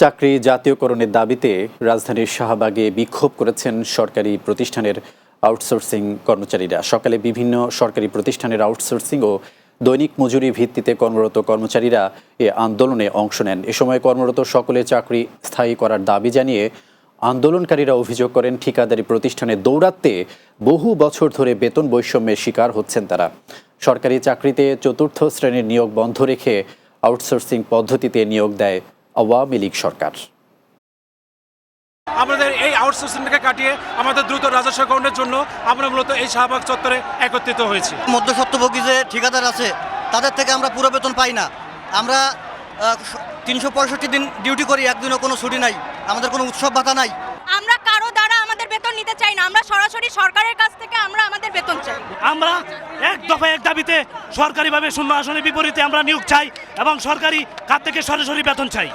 চাকরি জাতীয়করণের দাবিতে রাজধানীর শাহবাগে বিক্ষোভ করেছেন সরকারি প্রতিষ্ঠানের আউটসোর্সিং কর্মচারীরা। সকালে বিভিন্ন সরকারি প্রতিষ্ঠানের আউটসোর্সিং ও দৈনিক মজুরি ভিত্তিতে কর্মরত কর্মচারীরা এ আন্দোলনে অংশ নেন। এ সময় কর্মরত সকলে চাকরি স্থায়ী করার দাবি জানিয়ে আন্দোলনকারীরা অভিযোগ করেন, ঠিকাদারি প্রতিষ্ঠানে দৌড়াতে বহু বছর ধরে বেতন বৈষম্যের শিকার হচ্ছেন তারা। সরকারি চাকরিতে চতুর্থ শ্রেণির নিয়োগ বন্ধ রেখে আউটসোর্সিং পদ্ধতিতে নিয়োগ দেয় আওয়ামী লীগ সরকার। আমাদের এই আউটসোর্সিংটাকে কাটিয়ে আমাদের দ্রুত রাজস্ব গ্রহণের জন্য আমরা মূলত এই শাহবাগ চত্বরে একত্রিত হয়েছি। মধ্যস্বত্বভোগী যে ঠিকাদার আছে তাদের থেকে আমরা পুরো বেতন পাই না। আমরা তিনশো পঁয়ষট্টি দিন ডিউটি করি একদিনও কোনো ছুটি নাই। আমাদের কোনো উৎসব ভাতা নাই। আমরা কারও দ্বারা আমাদের বেতন নিতে চাই না। আমরা সরাসরি সরকারের কাছ থেকে আমরা আমাদের বেতন চাই। আমরা এক দফা এক দাবিতে সরকারিভাবে শূন্য আসনের বিপরীতে আমরা নিয়োগ চাই এবং সরকারি খাত থেকে সরাসরি বেতন চাই।